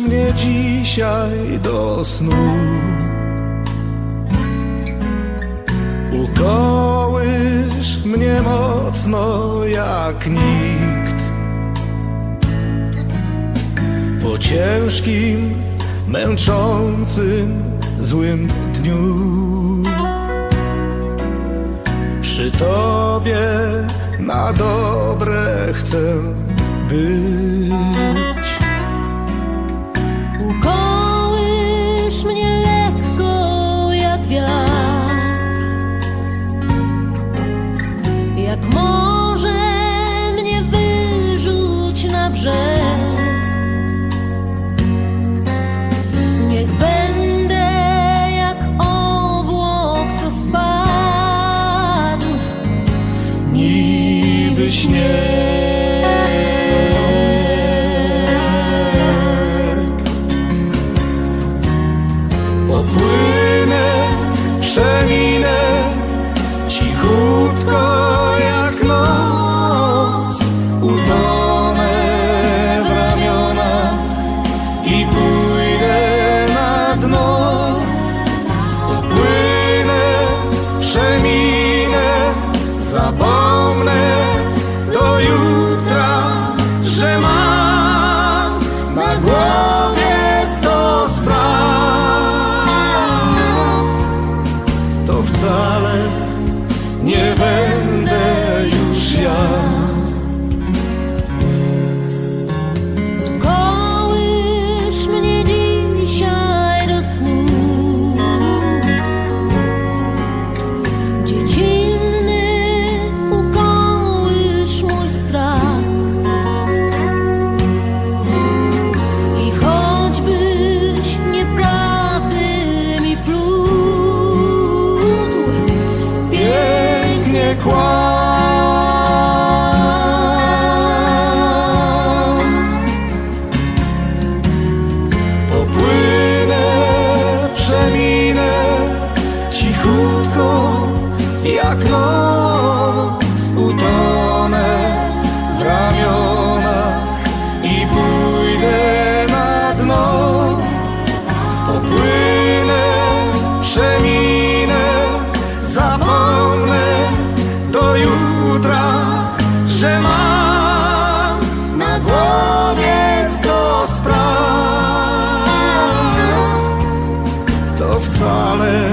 mnie dzisiaj do snu. Ukołysz mnie mocno jak nikt. Po ciężkim, męczącym, złym dniu. Przy tobie na dobre chcę być. Jak może mnie wyrzuć na brzeg? Niech będę jak obłok, co spadł. Niby śnieg. Popłynę, przeminę i pójdę na dno. Popłynę, przeminę, zapomnę wcale